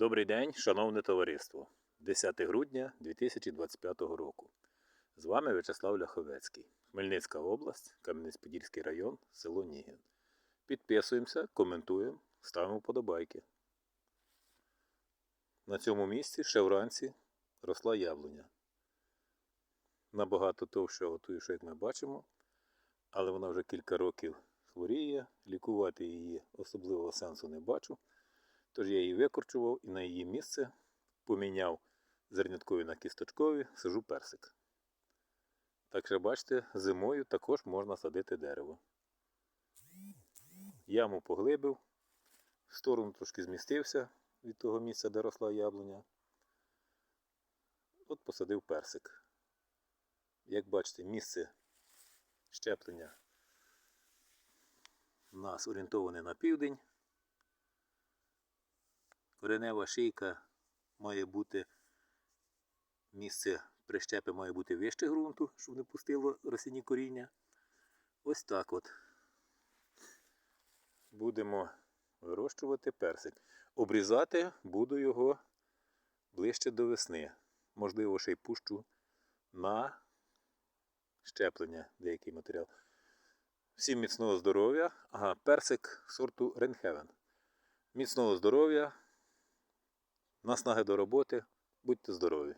Добрий день, шановне товариство. 10 грудня 2025 року. З вами В'ячеслав Ляховецький, Хмельницька область, Кам'янець-Подільський район, село Нігін. Підписуємося, коментуємо, ставимо вподобайки. На цьому місці ще вранці росла яблуня. Набагато товще готую, що як ми бачимо, але вона вже кілька років хворіє. Лікувати її особливого сенсу не бачу. Тож я її викорчував і на її місце поміняв зерняткові на кісточкові, сажу персик. Так що, бачите, зимою також можна садити дерево. Яму поглибив, в сторону трошки змістився від того місця, де росла яблуня. От посадив персик. Як бачите, місце щеплення у нас орієнтоване на південь. Коренева шийка має бути, місце прищепи має бути вище ґрунту, щоб не пустило російні коріння. Ось так от. Будемо вирощувати персик. Обрізати буду його ближче до весни. Можливо, ще й пущу на щеплення деякий матеріал. Всім міцного здоров'я. Ага, персик сорту Ренхевен. Міцного здоров'я, наснаги до роботи. Будьте здорові!